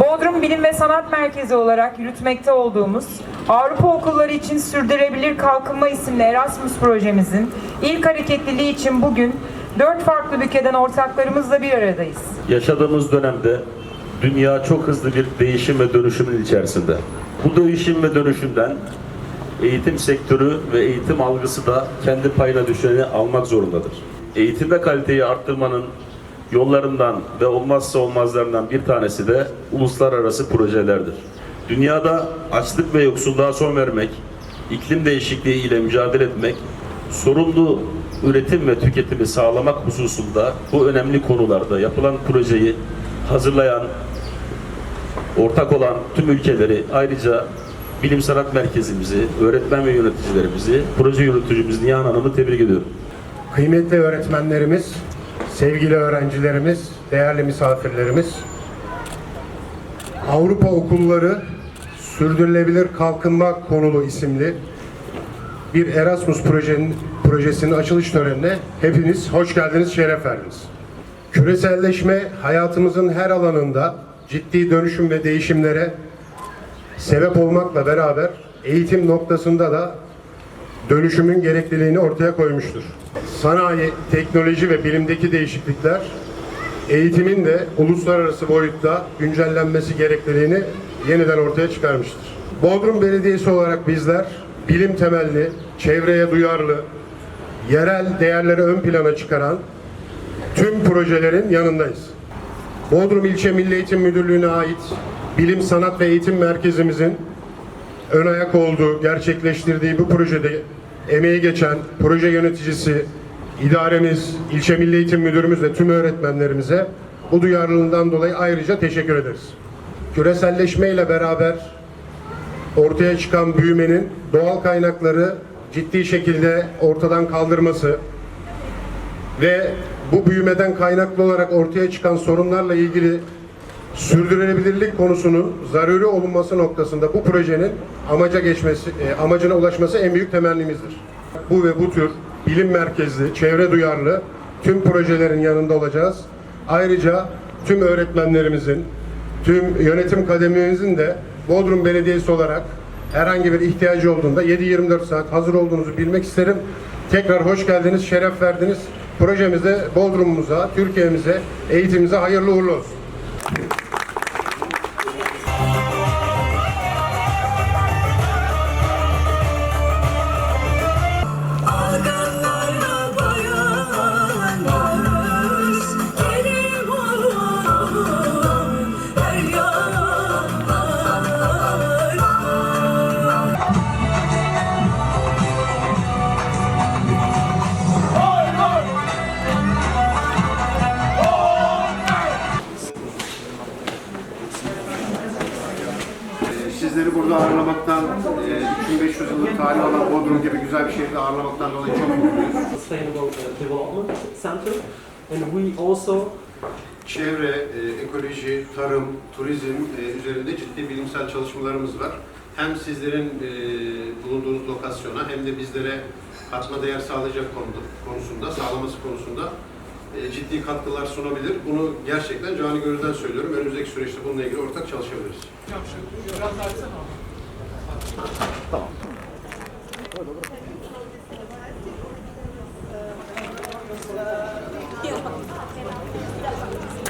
Bodrum Bilim ve Sanat Merkezi olarak yürütmekte olduğumuz Avrupa Okulları için Sürdürülebilir Kalkınma isimli Erasmus projemizin ilk hareketliliği için bugün dört farklı ülkeden ortaklarımızla bir aradayız. Yaşadığımız dönemde dünya çok hızlı bir değişim ve dönüşümün içerisinde. Bu değişim ve dönüşümden eğitim sektörü ve eğitim algısı da kendi payına düşeni almak zorundadır. Eğitimde kaliteyi arttırmanın yollarından ve olmazsa olmazlarından bir tanesi de uluslararası projelerdir. Dünyada açlık ve yoksulluğa son vermek, iklim değişikliği ile mücadele etmek, sorumlu üretim ve tüketimi sağlamak hususunda bu önemli konularda yapılan projeyi hazırlayan, ortak olan tüm ülkeleri ayrıca Bilim Sanat Merkezimizi, öğretmen ve yöneticilerimizi, proje yöneticimiz Nihan Hanım'ı tebrik ediyorum. Kıymetli öğretmenlerimiz, sevgili öğrencilerimiz, değerli misafirlerimiz, Avrupa Okulları Sürdürülebilir Kalkınma Konulu isimli bir Erasmus projenin, projesinin açılış törenine hepiniz hoş geldiniz, şeref verdiniz. Küreselleşme hayatımızın her alanında ciddi dönüşüm ve değişimlere sebep olmakla beraber eğitim noktasında da dönüşümün gerekliliğini ortaya koymuştur. Sanayi, teknoloji ve bilimdeki değişiklikler eğitimin de uluslararası boyutta güncellenmesi gerekliliğini yeniden ortaya çıkarmıştır. Bodrum Belediyesi olarak bizler bilim temelli, çevreye duyarlı, yerel değerleri ön plana çıkaran tüm projelerin yanındayız. Bodrum İlçe Milli Eğitim Müdürlüğü'ne ait Bilim, Sanat ve Eğitim Merkezimizin ön ayak olduğu, gerçekleştirdiği bu projede emeği geçen proje yöneticisi, idaremiz, ilçe milli eğitim müdürümüz ve tüm öğretmenlerimize bu duyarlılığından dolayı ayrıca teşekkür ederiz. Küreselleşme ile beraber ortaya çıkan büyümenin doğal kaynakları ciddi şekilde ortadan kaldırması ve bu büyümeden kaynaklı olarak ortaya çıkan sorunlarla ilgili sürdürülebilirlik konusunun zaruri olunması noktasında bu projenin amaca geçmesi, e, amacına ulaşması en büyük temennimizdir. Bu ve bu tür bilim merkezli, çevre duyarlı tüm projelerin yanında olacağız. Ayrıca tüm öğretmenlerimizin, tüm yönetim kadememizin de Bodrum Belediyesi olarak herhangi bir ihtiyacı olduğunda 7-24 saat hazır olduğunuzu bilmek isterim. Tekrar hoş geldiniz, şeref verdiniz. Projemize, Bodrum'umuza, Türkiye'mize, eğitimimize hayırlı uğurlu olsun. Sizleri burada ağırlamaktan, e, 3500 yıllık tarihi olan Bodrum gibi güzel bir şehirde ağırlamaktan dolayı çok mutluyuz. Sustainable uh, Development Center, and we also Çevre, e, ekoloji, tarım, turizm e, üzerinde ciddi bilimsel çalışmalarımız var. Hem sizlerin e, bulunduğunuz lokasyona hem de bizlere katma değer sağlayacak konuda, konusunda, sağlaması konusunda e, ciddi katkılar sunabilir. Bunu gerçekten cani gönülden söylüyorum. Önümüzdeki süreçte bununla ilgili ortak çalışabiliriz.